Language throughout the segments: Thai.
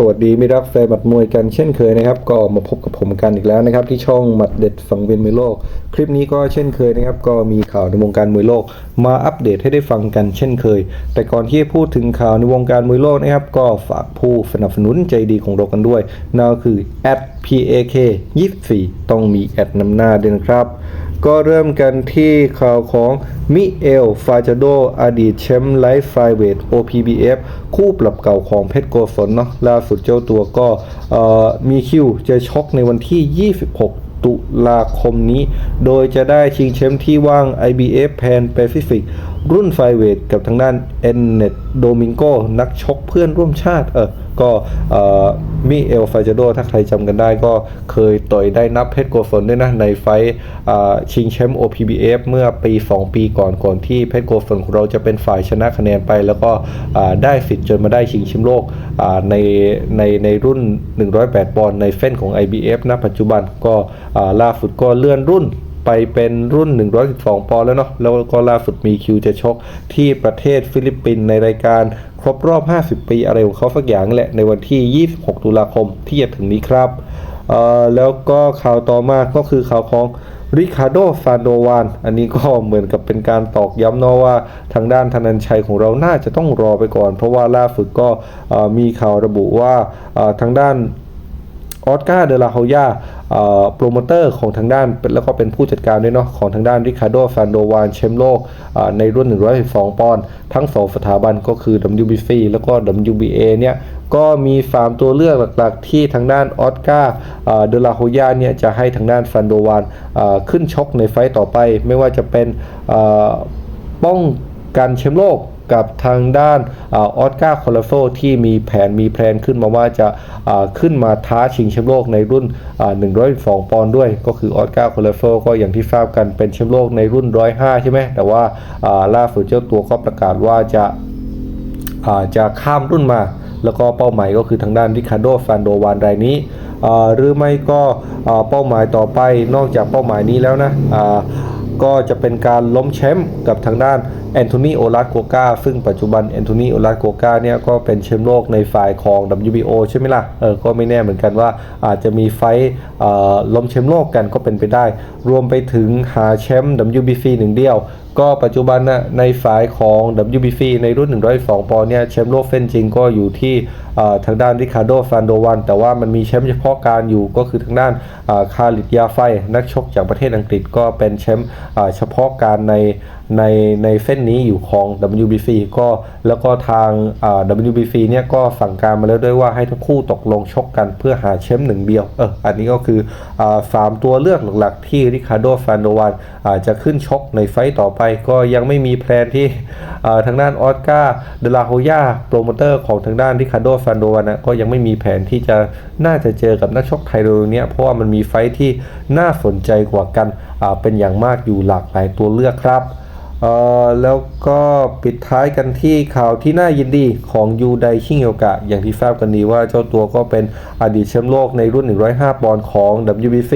สวัสดีมิรักแฟนหมัดมวยกันเช่นเคยนะครับ ก็มาพบกับผมกันอีกแล้วนะครับ ที่ช่องหมัดเด็ดฝั่งเวียนมวยโลก คลิปนี้ก็เช่นเคยนะครับ ก็มีข่าวในวงการมวยโลก มาอัปเดตให้ได้ฟังกันเช่นเคย แต่ก่อนที่จะพูดถึงข่าวในวงการมวยโลกนะครับ ก็ฝากผู้สนับสนุนใจดีของเรากันด้วยนั่นก็คือ @pak 24 ต้องมีแอดนำหน้าด้วยนะครับ ก็เริ่มกันที่ข่าวของมิเอล ฟาจาโด อดีตแชมป์ไลฟ์ไฟเวท OPBF คู่ปรับเก่าของเพชรโกศลเนาะล่าสุดเจ้าตัวก็มีคิวจะชกในวันที่ 26ตุลาคมนี้ โดยจะได้ชิงแชมป์ที่ว่าง IBF Pan Pacific รุ่นไฟเวทกับทางด้านเอนเนตโดมิงโกนักชกเพื่อนร่วมชาติเออก็มิเอลฟาจโดถ้าใครจำกันได้ก็เคยต่อยได้นับเพชรโกศลด้วยนะในไฟชิงแชมป์ OPBF เมื่อปี 2 ปีก่อนก่อนที่เพชรโกศลของเราจะเป็นฝ่ายชนะคะแนนไป แล้วก็ได้สิทธิ์จนมาได้ชิงแชมป์โลกในในในรุ่น 108 ปอนด์ในเฟ้นของ IBF ณปัจจุบันก็ล่าสุดก็เลื่อนรุ่น ไปเป็นรุ่น 112 ปอนด์แล้วเนาะแล้วก็ล่าสุดมีคิวจะชกที่ประเทศฟิลิปปินส์ในรายการครบรอบ 50 ปีอะไรของเขาสักอย่างแหละในวันที่ 26 ตุลาคมที่จะถึงนี้ครับแล้วก็ข่าวต่อมาก็คือข่าวของริคาร์โดฟานโดวาน อันนี้ก็เหมือนกับเป็นการตอกย้ำเนาะว่าทางด้านธนันชัยของเราน่าจะต้องรอไปก่อน เพราะว่าล่าสุดก็มีข่าวระบุว่าทางด้าน ออสการ์เดลาเฮยาโปรโมเตอร์ของทางด้านแล้วก็เป็นผู้จัดการด้วยเนาะของทางด้านริคาร์โดฟานโดวานแชมป์โลกอ่าในรุ่น 112 ปอนด์ทั้ง 2 สถาบันก็คือ WBC แล้วก็ WBA เนี่ยก็มี 3 ตัวเลือกหลักๆ ที่ทางด้านออสการ์เดลาโฮยาเนี่ยจะให้ทางด้านฟันโดวานขึ้นชกในไฟต์ต่อไป ไม่ว่าจะเป็นป้องกันแชมป์โลก กับทางด้านออสการ์คอลาโซที่มีแผนมีแพลนขึ้นมาว่าจะขึ้นมาท้าชิงแชมป์โลกในรุ่น 102 ปอนด์ด้วย ก็คือออสการ์คอลาโซก็อย่างที่ทราบกันเป็นแชมป์โลกในรุ่น 105 ใช่ไหมแต่ว่าล่าสุดเจ้าตัวก็ประกาศว่าจะาจะข้ามรุ่นมา แล้วก็เป้าหมายก็คือทางด้านริคาร์โดฟานโดวานรายนี้หรือไม่ก็เป้าหมายต่อไปนอกจากเป้าหมายนี้แล้วนะก็จะเป็นการล้มแชมป์กับทางด้านแอนโทนีโอลาสโกกาซึ่งปัจจุบันแอนโทนีโอลาสโกกาเนี่ยก็เป็นแชมป์โลกในฝ่ายของ WBO ใช่ไหมล่ะ เออ ก็ไม่แน่เหมือนกันว่าอาจจะมีไฟท์ล้มแชมป์โลกกันก็เป็นไปได้ รวมไปถึงหาแชมป์ WBC หนึ่งเดียว ก็ปัจจุบันนะในฝ่ายของ WBC ในรุ่น 102 ปอนด์เนี่ยแชมป์โลกเฟ้นจริงก็อยู่ที่ทางด้านริคาร์โดฟานโดวัน แต่ว่ามันมีแชมป์เฉพาะการอยู่ก็คือทางด้านคาริดยาไฟ นักชกจากประเทศอังกฤษก็เป็นแชมป์เฉพาะการใน ในในเส้นนี้อยู่ของ WBC ก็แล้วก็ทาง WBC เนี่ยก็สั่งการมาแล้วด้วยว่าให้ทั้งคู่ตกลงชกกันเพื่อหาแชมป์หนึ่งเดียว เออ อันนี้ก็คืออสามตัวเลือกหลักๆ ที่ริคาร์โดฟานโดวันอาจจะขึ้นชกในไฟต์ต่อไป ก็ยังไม่มีแพลนที่ทางด้านออสการ์เดลาโฮยาโปรโมเตอร์ของทางด้านริคาร์โดฟานโดวันนะก็ยังไม่มีแผนที่จะน่าจะเจอกับนักชกไทยเร็วนี้ยเพราะว่ามันมีไฟต์ที่น่าสนใจกว่ากันเป็นอย่างมากอยู่หลากหลายตัวเลือกครับ แล้วก็ปิดท้ายกันที่ข่าวที่น่ายินดีของยูไดชิงโอกะ อย่างที่ทราบกันดีว่าเจ้าตัวก็เป็นอดีตแชมป์โลกในรุ่น 105 ปอนด์ของ WBC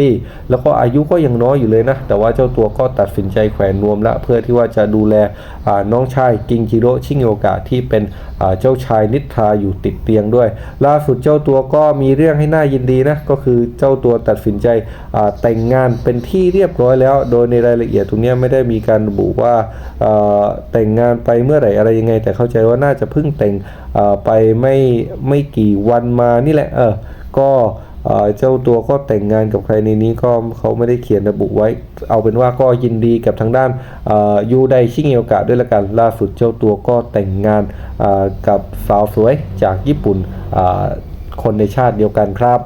แล้วก็อายุก็ยังน้อยอยู่เลยนะ แต่ว่าเจ้าตัวก็ตัดสินใจแขวนนวมละเพื่อที่ว่าจะดูแลน้องชายกิงจิโร่ชิงโอกะที่เป็นเจ้าชายนิทราอยู่ติดเตียงด้วย ล่าสุดเจ้าตัวก็มีเรื่องให้น่ายินดีนะก็คือเจ้าตัวตัดสินใจแต่งงานเป็นที่เรียบร้อยแล้ว โดยในรายละเอียดตรงนี้ไม่ได้มีการระบุว่าแต่งงานไปเมื่อไหร่อะไรยังไง แต่เข้าใจว่าน่าจะเพิ่งแต่งไปไม่ไม่กี่วันมานี่แหละเออก็เจ้าตัวก็แต่งงานกับใครในนี้ก็เขาไม่ได้เขียนระบุไว้ เอาเป็นว่าก็ยินดีกับทางด้านยูไดชิงเอโอกะด้วยละกันล่าสุดเจ้าตัวก็แต่งงานกับสาวสวยจากญี่ปุ่นคนในชาติเดียวกันครับ